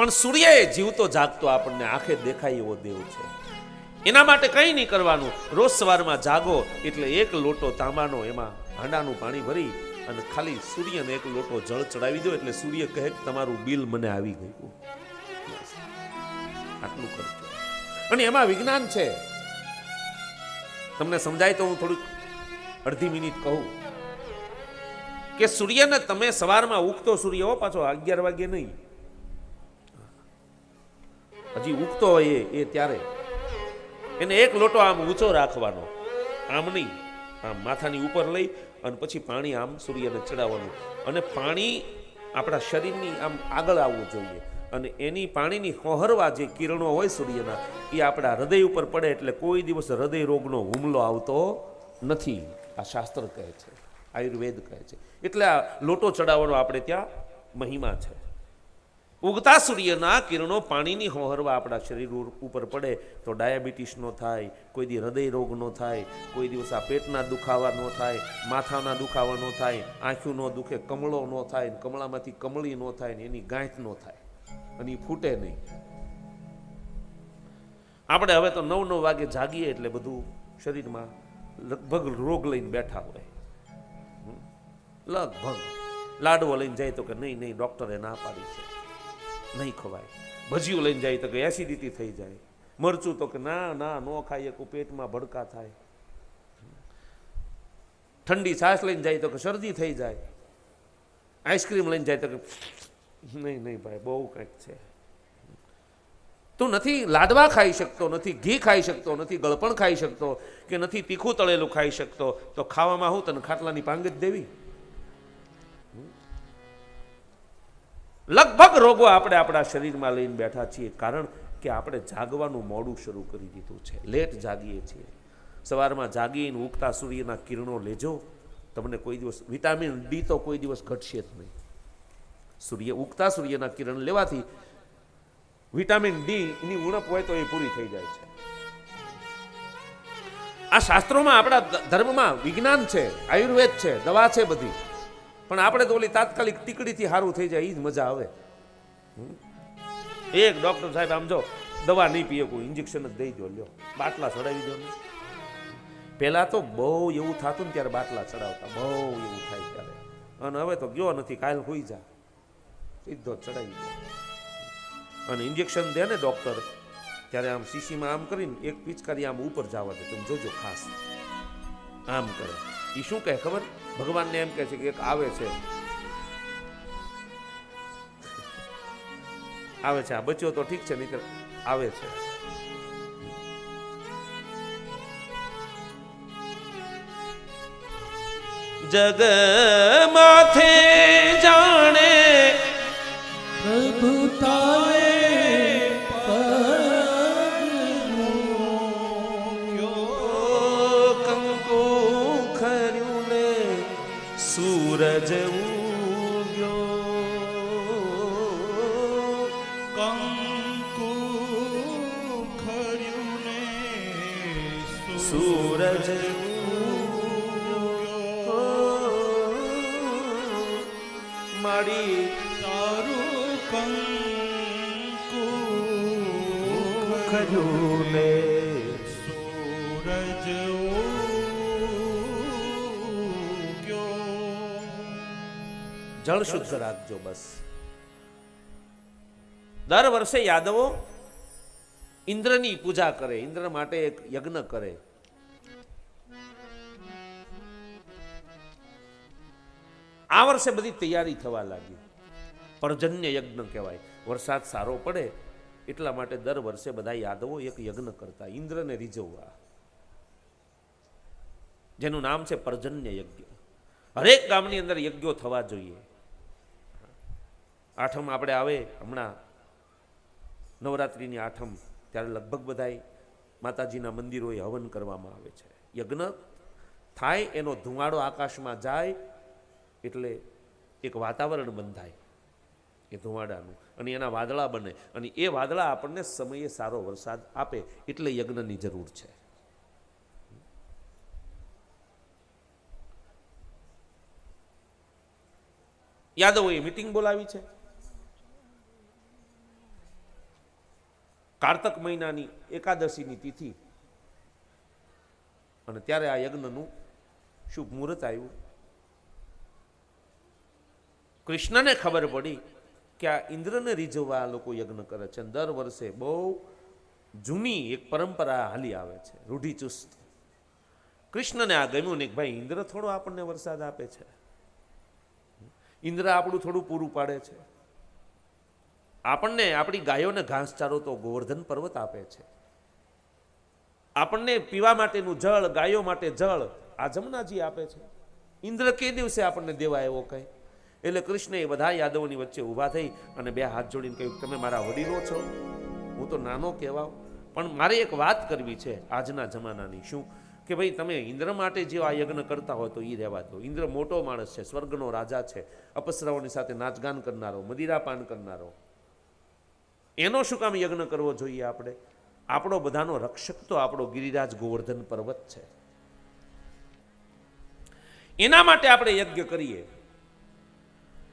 પણ સૂર્ય જીવતો જાગતો આપણને આંખે દેખાય એવો દેવ છે. એના માટે કંઈ નહીં કરવાનું. રોજ સવારમાં જાગો એટલે એક લોટો તાંબાનો એમાં હાંડાનું પાણી ભરી અને ખાલી સૂર્યને એક લોટો જળ ચડાવી દો એટલે સૂર્ય કહે કે તમારું બિલ મને આવી ગયું. આટલું કરજો અને એમાં વિજ્ઞાન છે. તમને સમજાય તો હું થોડુંક અડધી મિનિટ કહું. કે સૂર્યને તમે સવારમાં ઉગતો સૂર્ય હો પાછો અગિયાર વાગે નહીં. હજી ઉગતો હોય એ ત્યારે. એને એક લોટો આમ ઊંચો રાખવાનો. આમ નહીં આમ માથાની ઉપર લઈ અને પછી પાણી આમ સૂર્યને ચડાવવાનું. અને પાણી આપણા શરીરની આમ આગળ આવવું જોઈએ. અને એની પાણીની હોહરવા જે કિરણો હોય સૂર્યના, એ આપણા હૃદય ઉપર પડે એટલે કોઈ દિવસ હૃદય રોગનો હુમલો આવતો નથી. આ શાસ્ત્ર કહે છે, આયુર્વેદ કહે છે. એટલે આ લોટો ચડાવવાનો આપણે ત્યાં મહિમા છે. ઉગતા સૂર્યના કિરણો પાણીની હોહરવા આપણા શરીર ઉપર પડે તો ડાયાબિટીસ ન થાય, કોઈ દી હૃદય રોગ ન થાય, કોઈ દિવસ આ પેટના દુખાવા ન થાય, માથાના દુખાવા ન થાય આંખ્યું ન દુખે, કમળો ન થાય કમળામાંથી કમળી ન થાય, ને એની ગાંઠ ન થાય, અને ફૂટે નહીં. આપણે હવે તો નવ નવ વાગે જાગીએ એટલે બધું શરીરમાં લગભગ રોગ લઈને બેઠા હોય. લગભગ. લાડવો લઈને જાય તો કે નહીં નહીં, ડૉક્ટરે ના પાડી છે. નહીં ખવાય. ભજીયું લઈને જાય તો કે એસિડિટી થઈ જાય. મરચું તો કે ના ના, ન ખાઈએ કોઈ પેટમાં ભડકા થાય. ઠંડી છાશ લઈને જાય તો કે શરદી થઈ જાય. આઈસ્ક્રીમ લઈને જાય તો કે નહીં નહીં ભાઈ, બહુ કંઈક છે. તું નથી લાડવા ખાઈ શકતો, નથી ઘી ખાઈ શકતો, નથી ગળપણ ખાઈ શકતો કે નથી તીખું તળેલું ખાઈ શકતો, તો ખાવામાં હું તને ખાટલાની પાંગ જ દેવી? લગભગ રોગો આપણે આપણા શરીરમાં લઈને બેઠા છીએ. કારણ કે આપણે જાગવાનું મોડું શરૂ કરી દીધું છે. લેટ જાગીએ છીએ. સવારમાં જાગીને ઉગતા સૂર્યના કિરણો લેજો. તમને કોઈ દિવસ વિટામિન ડી તો કોઈ દિવસ ઘટશે જ નહીં. સૂર્ય ઉગતા સૂર્યના કિરણ લેવાથી વિટામિન ડી ની ઉણપ હોય તો એ પૂરી થઈ જાય છે. આ શાસ્ત્રોમાં આપણા ધર્મમાં વિજ્ઞાન છે, આયુર્વેદ છે, દવા છે બધી. પણ આપણે તો ઓલી તાત્કાલિક ટીકડીથી સારું થઈ જાય એ જ મજા આવે. એક ડોક્ટર સાહેબ, આમ જો, દવા નહીં પીએ કોઈ ઇન્જેક્શન જ દઈ દો, લ્યો. બાટલા ચડાવી દો પહેલા તો બહુ એવું થતું ને ત્યારે બાટલા ચડાવતા, બહુ એવું થાય ત્યારે. અને હવે તો ગયો નથી, કાલ હોઈ જા. સીધો ચડાવી દો. અને ઇન્જેક્શન દે ને ડૉક્ટર, ત્યારે આમ શીશીમાં આમ કરીને એક પિચકારી આમ ઉપર જવા દે. તમે જોજો ખાસ. આમ કરે. એ શું કહે ખબર? ભગવાનને એમ કહે છે કે એક આવે છે. આવે છે. આ બચ્યો તો ઠીક છે નહીં આવે છે. જગ માથે કંકુ ખર્યું ને સૂરજ માડી તારું કંકુ ખર્યું ને સૂરજ જળ શુદ્ધ રાખજો બસ. દર વર્ષે યાદવો ઇન્દ્રની પૂજા કરે, ઇન્દ્ર માટે એક યજ્ઞ કરે. આ વર્ષે બધી તૈયારી થવા લાગી. પર્જન્ય યજ્ઞ કહેવાય. વરસાદ સારો પડે એટલા માટે દર વર્ષે બધા યાદવો એક યજ્ઞ કરતા, ઇન્દ્રને રીઝવવા. જેનું નામ છે પર્જન્ય યજ્ઞ. હરેક ગામની અંદર યજ્ઞો થવા જોઈએ. આઠમ આપણે આવે, હમણાં નવરાત્રિની આઠમ ત્યારે લગભગ બધાય માતાજીના મંદિરોએ હવન કરવામાં આવે છે. યજ્ઞ થાય, એનો ધુમાડો આકાશમાં જાય, એટલે એક વાતાવરણ બંધાય એ ધુમાડાનું. અને એના વાદળા બને. અને એ વાદળા આપણને સમયે સારો વરસાદ આપે એટલે યજ્ઞની જરૂર છે. યાદવોએ મિટિંગ બોલાવી છે. કારતક મહિનાની એકાદશીની તિથિ. અને ત્યારે આ યજ્ઞનું શુભ મુહૂર્ત આવ્યું. કૃષ્ણને ખબર પડી કે આ ઇન્દ્રને રીઝવવા આ લોકો યજ્ઞ કરે છે. દર વર્ષે બહુ જૂની એક પરંપરા હાલી આવે છે રૂઢિચુસ્ત કૃષ્ણને આ ગમ્યું ને ભાઈ, ઇન્દ્ર થોડો આપણને વરસાદ આપે છે. ઇન્દ્ર આપણું થોડું પૂરું પાડે છે. આપણને આપણી ગાયોને ઘાસચારો તો ગોવર્ધન પર્વત આપે છે. આપણને પીવા માટેનું જળ, ગાયો માટે જળ આ જમનાજી આપે છે. ઇન્દ્ર કે દિવસે આપણને દેવા એવો કહે એટલે કૃષ્ણ એ બધા યાદવોની વચ્ચે ઊભા થઈ અને બે હાથ જોડીને કહ્યું, તમે મારા વડીલો છો. હું તો નાનો કહેવાઉં. પણ મારે એક વાત કરવી છે આજના જમાનાની. શું? કે ભાઈ, તમે ઇન્દ્ર માટે જે આ યજ્ઞ કરતા હોય તો એ રહેવા દો. ઇન્દ્ર મોટો માણસ છે, સ્વર્ગનો રાજા છે. અપસરાઓની સાથે નાચગાન કરનારો, મદિરાપાન કરનારો. એનો શું કામ યજ્ઞ કરવો જોઈએ આપણે? આપણો બધાનો રક્ષક તો આપણો ગિરિરાજ ગોવર્ધન પર્વત છે. એના માટે આપણે યજ્ઞ કરીએ.